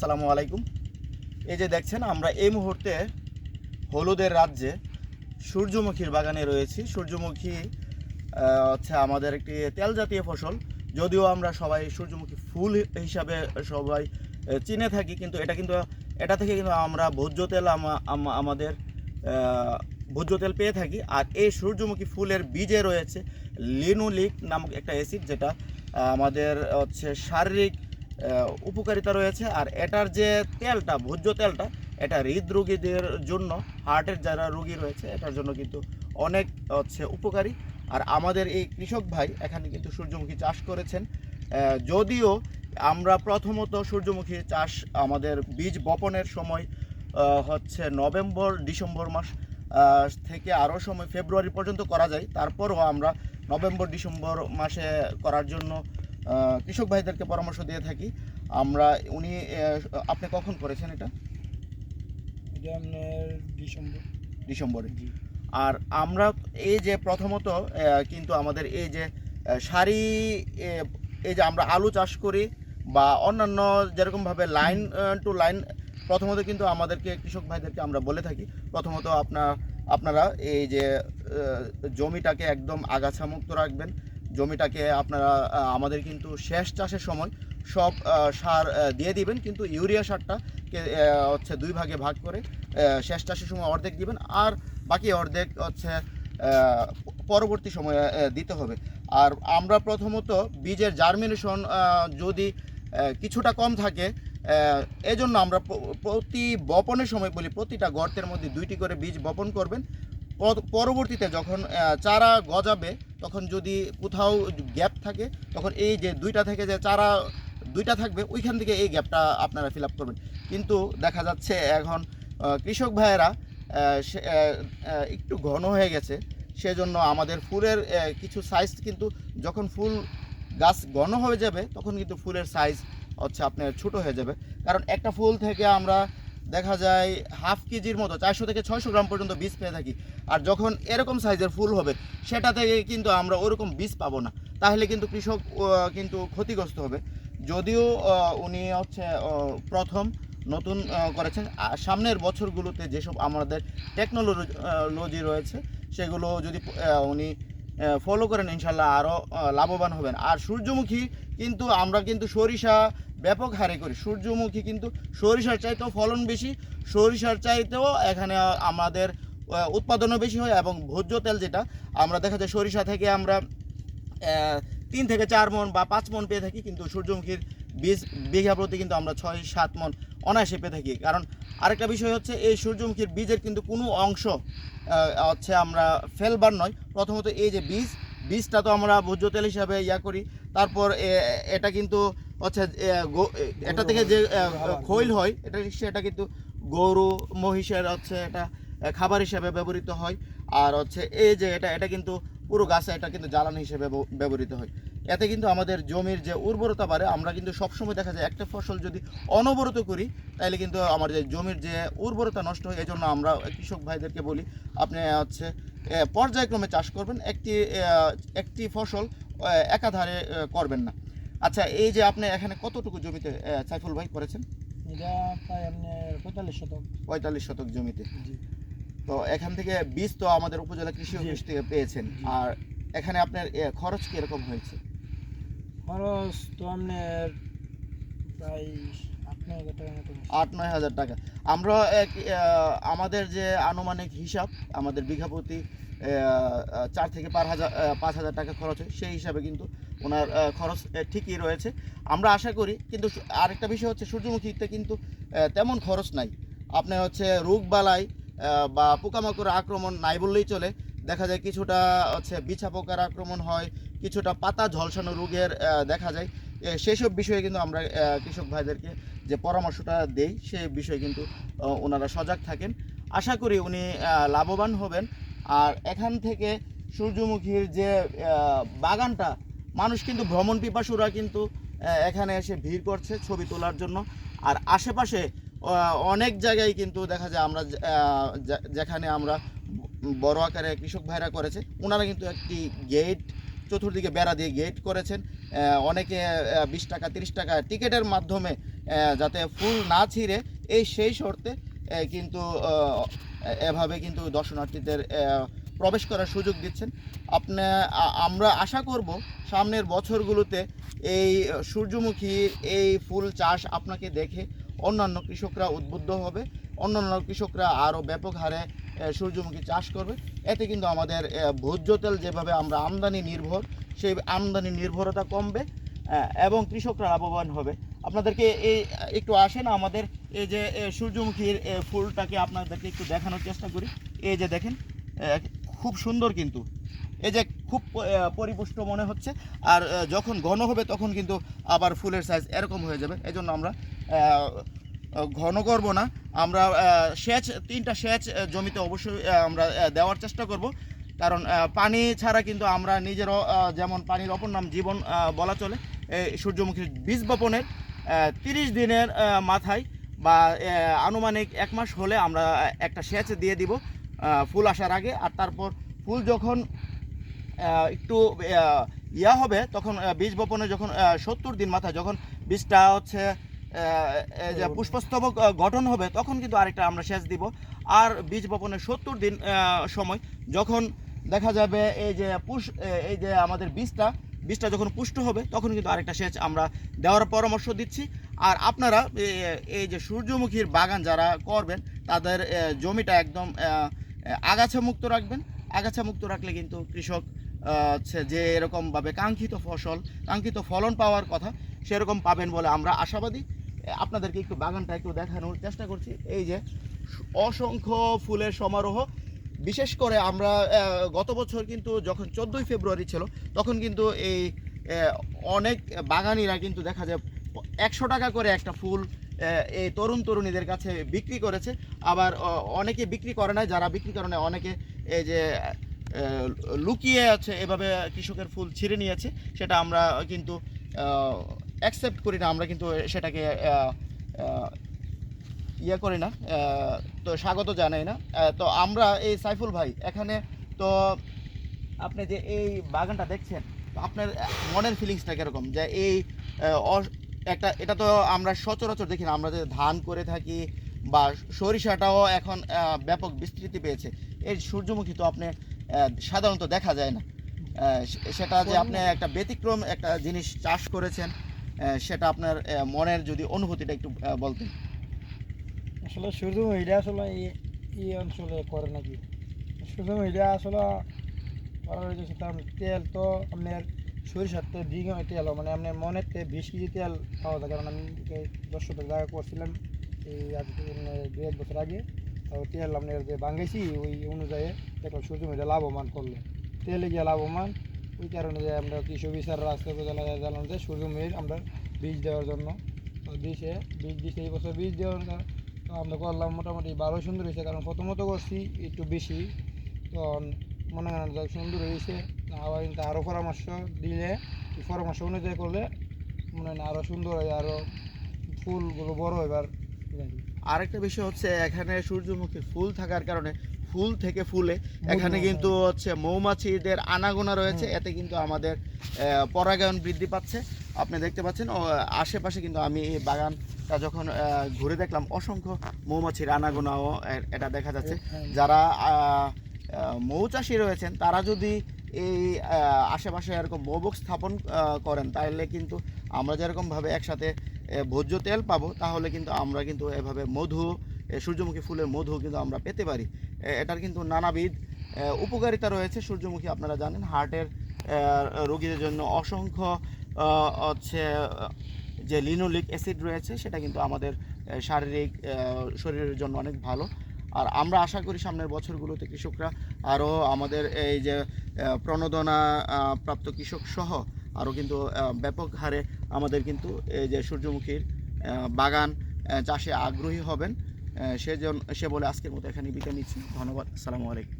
আসসালামু আলাইকুম। এই যে দেখছেন, আমরা এই মুহূর্তে হলুদের রাজ্যে সূর্যমুখীর বাগানে রয়েছি। সূর্যমুখী হচ্ছে আমাদের একটি তেল জাতীয় ফসল। যদিও আমরা সবাই সূর্যমুখী ফুল হিসাবে সবাই চিনে থাকি, কিন্তু এটা কিন্তু, এটা থেকে কিন্তু আমরা ভোজ্য তেল আমা- আমা- আমাদের ভোজ্য তেল পেয়ে থাকি। আর এই সূর্যমুখী ফুলের বীজে রয়েছে লিনুলিক নামক একটা অ্যাসিড, যেটা আমাদের হচ্ছে শারীরিক উপকারিতা রয়েছে। আর এটার যে তেলটা, ভোজ্য তেলটা, এটা হৃদরোগীদের জন্য, হার্টের যারা রোগী রয়েছে, এটার জন্য কিন্তু অনেক হচ্ছে উপকারী। আর আমাদের এই কৃষক ভাই এখানে কিন্তু সূর্যমুখী চাষ করেছেন। যদিও আমরা প্রথমত সূর্যমুখী চাষ আমাদের বীজ বপনের সময় হচ্ছে নভেম্বর, ডিসেম্বর মাস থেকে আরও সময় ফেব্রুয়ারি পর্যন্ত করা যায়। তারপরও আমরা নভেম্বর, ডিসেম্বর মাসে করার জন্য কৃষক ভাইদেরকে পরামর্শ দিয়ে থাকি। আমরা উনি আপনি কখন করেছেন এটা? ডিসেম্বর। ডিসেম্বরে। আর আমরা এই যে প্রথমত কিন্তু আমাদের এই যে সারি এই যে আমরা আলু চাষ করি বা অন্যান্য যেরকমভাবে লাইন টু লাইন প্রথমত কিন্তু আমাদেরকে কৃষক ভাইদেরকে আমরা বলে থাকি। প্রথমত আপনার আপনারা এই যে জমিটাকে একদম আগাছা মুক্ত রাখবেন। জমিটাকে আপনারা আমাদের কিন্তু শেষ চাষের সময় সব সার দিয়ে দিবেন, কিন্তু ইউরিয়া সারটা হচ্ছে দুই ভাগে ভাগ করে শেষ চাষের সময় অর্ধেক দিবেন, আর বাকি অর্ধেক হচ্ছে পরবর্তী সময়ে দিতে হবে। আর আমরা প্রথমত বীজের জার্মিনেশন যদি কিছুটা কম থাকে এজন্য আমরা প্রতি বপনের সময় বলি, প্রতিটা গর্তের মধ্যে দুইটি করে বীজ বপন করবেন পরবর্তীতে যখন চারা গজাবে, তখন যদি কোথাও গ্যাপ থাকে, তখন এই যে দুইটা থেকে যে চারা দুইটা থাকবে, ওইখান থেকে এই গ্যাপটা আপনারা ফিল আপ করবেন। কিন্তু দেখা যাচ্ছে এখন কৃষক ভাইয়েরা একটু ঘন হয়ে গেছে, সেজন্য আমাদের ফুলের কিছু সাইজ কিন্তু যখন ফুল গাছ ঘন হয়ে যাবে, তখন কিন্তু ফুলের সাইজ হচ্ছে আপনার ছোট হয়ে যাবে। কারণ একটা ফুল থেকে আমরা দেখা যায় হাফ কেজির মতো, চারশো থেকে ছয়শো গ্রাম পর্যন্ত বীজ পেয়ে থাকি। আর যখন এরকম সাইজের ফুল হবে, সেটা থেকে কিন্তু আমরা ওরকম বীজ পাবো না। তাহলে কিন্তু কৃষক কিন্তু ক্ষতিগ্রস্ত হবে। যদিও উনি হচ্ছে প্রথম নতুন করেছেন। সামনের বছরগুলোতে যেসব আমাদের টেকনোলজি রয়েছে, সেগুলো যদি উনি ফলো করেন, ইনশাল্লাহ আরও লাভবান হবেন। আর সূর্যমুখী কিন্তু আমরা কিন্তু সরিষা ব্যাপক হারে করি। সূর্যমুখী কিন্তু সরিষার চাইতেও ফলন বেশি। সরিষার চাইতেও এখানে আমাদের উৎপাদনও বেশি হয় এবং ভোজ্য তেল যেটা, আমরা দেখা যায় সরিষা থেকে আমরা তিন থেকে চার মন বা পাঁচ মন পেয়ে থাকি, কিন্তু সূর্যমুখীর বীজ, বিঘা প্রতি কিন্তু আমরা ছয় সাত মন অনায়াসে পেয়ে থাকি। কারণ আরেকটা বিষয় হচ্ছে, এই সূর্যমুখীর বীজের কিন্তু কোনো অংশ হচ্ছে আমরা ফেলবার নয়। প্রথমত এই যে বীজ, বীজটা তো আমরা ভোজ্য তেল হিসাবে ইয়া করি। তারপর এটা কিন্তু এ- এটা থেকে যে খৈল হয়, এটা সেটা কিন্তু গরু, মহিষের হচ্ছে এটা খাবার হিসাবে ব্যবহৃত হয়। আর হচ্ছে এই যে এটা এটা কিন্তু পুরো গাছে এটা কিন্তু জ্বালানি হিসেবে ব্যবহৃত হয়। এতে কিন্তু আমাদের জমির যে উর্বরতা বাড়ে, আমরা কিন্তু সবসময় দেখা যায় একটা ফসল যদি অনবরত করি তাহলে কিন্তু আমার যে জমির যে উর্বরতা নষ্ট হয়, এজন্য আমরা কৃষক ভাইদেরকে বলি, আপনি হচ্ছে পর্যায়ক্রমে চাষ করবেন, একটি একটি ফসল একাধারে করবেন না। আচ্ছা এই যে আপনি এখানে কতটুকু জমিতে সাইফুল ভাই করেছেন? এটা প্রায় আপনার পঁয়তাল্লিশ শতক। পঁয়তাল্লিশ শতক জমিতে। তো এখান থেকে বীজ তো আমাদের উপজেলা কৃষি। অফিস থেকে পেয়েছেন। আর এখানে আপনার খরচ কীরকম হয়েছে? খরচ তো আপনার প্রায় আট নয় হাজার টাকা। আমরা আমাদের যে আনুমানিক হিসাব আমাদের বিঘা প্রতি আহ, চার থেকে পাঁচ হাজার পাঁচ হাজার টাকা খরচ হয়। সেই হিসাবে কিন্তু ওনার খরচ ঠিকই রয়েছে। আমরা আশা করি, কিন্তু আরেকটা বিষয় হচ্ছে, সূর্যমুখীতে কিন্তু তেমন খরচ নাই। আপনি হচ্ছে রোগ বালাই বা পোকামাকড়ের আক্রমণ নাই বললেই চলে। দেখা যায় কিছুটা হচ্ছে বিছা পোকার আক্রমণ হয়, কিছুটা পাতা ঝলসানো রোগের দেখা যায়। সেসব বিষয়ে কিন্তু আমরা কৃষক ভাইদেরকে যে পরামর্শটা দেই, সেই বিষয়ে কিন্তু ওনারা সজাগ থাকেন। আশা করি উনি লাভবান হবেন। আর এখান থেকে সূর্যমুখীর যে বাগানটা, মানুষ কিন্তু ভ্রমণ পিপাসুরা কিন্তু এখানে এসে ভিড় করছে ছবি তোলার জন্য। আর আশেপাশে অনেক জায়গায় কিন্তু দেখা যায় আমরা যেখানে আমরা বড় আকারে কৃষক ভাইরা করেছে ওনারা কিন্তু একটি গেট, চতুর্দিকে বেড়া দিয়ে গেট করেছেন। অনেকে বিশ টাকা, তিরিশ টাকা টিকিটের মাধ্যমে যাতে ফুল না ছিঁড়ে, এই সেই শর্তে কিন্তু এভাবে কিন্তু দর্শনার্থীদের প্রবেশ করার সুযোগ দিচ্ছেন। আপনি আমরা আশা করব সামনের বছরগুলোতে এই সূর্যমুখীর এই ফুল চাষ আপনাকে দেখে অন্যান্য কৃষকরা উদ্বুদ্ধ হবে। অন্যান্য কৃষকরা আরও ব্যাপক হারে সূর্যমুখী চাষ করবে। এতে কিন্তু আমাদের ভোজ্য তেল যেভাবে আমরা আমদানি নির্ভর, সেই আমদানি নির্ভরতা কমবে এবং কৃষকরা লাভবান হবে। আপনাদেরকে এই, একটু আসেন আমাদের এই যে সূর্যমুখীর ফুলটাকে আপনাদেরকে একটু দেখানোর চেষ্টা করি। এই যে দেখেন খুব সুন্দর কিন্তু। এই যে খুব পরিপুষ্ট মনে হচ্ছে। আর যখন ঘন হবে তখন কিন্তু আবার ফুলের সাইজ এরকম হয়ে যাবে। এই জন্য আমরা ঘন করব না। আমরা সেচ, তিনটা সেচ জমিতে অবশ্যই আমরা দেওয়ার চেষ্টা করব। কারণ পানি ছাড়া কিন্তু আমরা নিজেরও যেমন পানির অপর নাম জীবন বলা চলে এই সূর্যমুখীর বীজ বপনের। তিরিশ দিনের মাথায় বা আনুমানিক এক মাস হলে আমরা একটা সেচ দিয়ে দিব ফুল আসার আগে। আর তারপর ফুল যখন একটু ইয়া হবে, তখন বীজ বপনে যখন সত্তর দিন মাথায় যখন বীজটা হচ্ছে যে পুষ্পস্তবক গঠন হবে, তখন কিন্তু আরেকটা আমরা সেচ দিব। আর বীজ বপনের সত্তর দিন সময় যখন দেখা যাবে এই যে পুষ, এই যে আমাদের বীজটা বীজটা যখন পুষ্ট হবে, তখন কিন্তু আরেকটা সেচ আমরা দেওয়ার পরামর্শ দিচ্ছি। আর আপনারা এই যে সূর্যমুখীর বাগান যারা করবেন, তাদের জমিটা একদম আগাছা মুক্ত রাখবেন। আগাছা মুক্ত রাখলে কিন্তু কৃষক হচ্ছে যে এরকমভাবে কাঙ্ক্ষিত ফসল, কাঙ্ক্ষিত ফলন পাওয়ার কথা সেরকম পাবেন বলে আমরা আশাবাদী। আপনাদেরকে একটু বাগানটা একটু দেখানোর চেষ্টা করছি। এই যে অসংখ্য ফুলের সমারোহ বিশেষ করে আমরা গত বছর কিন্তু যখন চোদ্দোই ফেব্রুয়ারি ছিল, তখন কিন্তু এই অনেক বাগানিরা কিন্তু দেখা যায় একশো টাকা করে একটা ফুল এই তরুণ তরুণীদের কাছে বিক্রি করেছে। আবার অনেকে বিক্রি করে না যারা বিক্রি করে না অনেকে এই যে লুকিয়ে আছে, এভাবে কৃষকের ফুল ছিঁড়ে নিয়েছে, সেটা আমরা কিন্তু অ্যাকসেপ্ট করি না। আমরা কিন্তু সেটাকে ইয়ে করি না তো স্বাগত জানাই না। তো আমরা এই সাইফুল ভাই এখানে তো আপনি যে এই বাগানটা দেখছেন আপনার মনের ফিলিংসটা কীরকম? যে এই একটা এটা তো আমরা সচরাচর দেখি না আমরা যে ধান করে থাকি বা সরিষাটাও এখন ব্যাপক বিস্তৃতি পেয়েছে। এই সূর্যমুখী তো আপনি সাধারণত দেখা যায় না। সেটা যে আপনি একটা ব্যতিক্রম একটা জিনিস চাষ করেছেন সেটা আপনার মনের যদি অনুভূতিটা একটু বলতেন। আসলে সূর্যমুখীটা আসলে এই- অঞ্চলে করে নাকি? আসলে করার হচ্ছে তার তেল তো আপনার সরিষার তো দিঘা তেল মানে আপনার মনের তে বিশ কেজি তেল পাওয়া যায়। কারণ আমি দশ শতক জায়গা করছিলাম, এই আজ দু এক বছর আগে, তো তেল আপনার যে ভাঙেছি, ওই অনুযায়ী দেখলাম সূর্যমুখীটা লাভবান করলে। তেলে গিয়ে লাভবান, ওই কারণে যে আমরা কৃষি বিচার রাস্তা উপজেলা জানলাম যে সূর্যমুখীর আমরা বীজ দেওয়ার জন্য। দিছে বীজ দিছে, এই বছর বীজ দেওয়ার তো আমরা করলাম মোটামুটি ভালো সুন্দর হয়েছে কারণ প্রথমত করছি একটু বেশি। তো মনে করেন যে সুন্দর হয়েছে আবার কিন্তু আরও পরামর্শ দিলে পরামর্শ অনুযায়ী করলে মনে হয় আরও সুন্দর হয় আরও ফুলগুলো বড় এবার আরেকটা বিষয় হচ্ছে এখানে সূর্যমুখী ফুল থাকার কারণে ফুল থেকে ফুলে এখানে কিন্তু হচ্ছে মৌমাছিদের আনাগোনা রয়েছে এতে কিন্তু আমাদের পরাগায়ন বৃদ্ধি পাচ্ছে। আপনি দেখতে পাচ্ছেন ও, আশেপাশে কিন্তু আমি এই বাগানটা যখন ঘুরে দেখলাম অসংখ্য মৌমাছির আনাগোনাও এটা দেখা যাচ্ছে। যারা আহ, আহ, মৌচাষী রয়েছেন তারা যদি এই আশেপাশে এরকম মৌবক স্থাপন করেন তাহলে কিন্তু আমরা যেরকমভাবে একসাথে ভোজ্য তেল পাবো তাহলে কিন্তু আমরা কিন্তু এভাবে মধু সূর্যমুখী ফুলের মধু কিন্তু আমরা পেতে পারি। এটার কিন্তু নানাবিধ উপকারিতা রয়েছে। সূর্যমুখী আপনারা জানেন হার্টের রোগীদের জন্য অসংখ্য হচ্ছে যে লিনোলিক অ্যাসিড রয়েছে, সেটা কিন্তু আমাদের শারীরিক শরীরের জন্য অনেক ভালো। আর আমরা আশা করি সামনের বছরগুলোতে কৃষকরা আরও আমাদের এই যে প্রণোদনা প্রাপ্ত কৃষক সহ আরও কিন্তু ব্যাপক হারে আমাদের কিন্তু এই যে সূর্যমুখীর বাগান চাষে আগ্রহী হবেন। সেজন, সে বলে আজকের মতো এখানে বিদায় নিচ্ছি। ধন্যবাদ। আসসালামু আলাইকুম।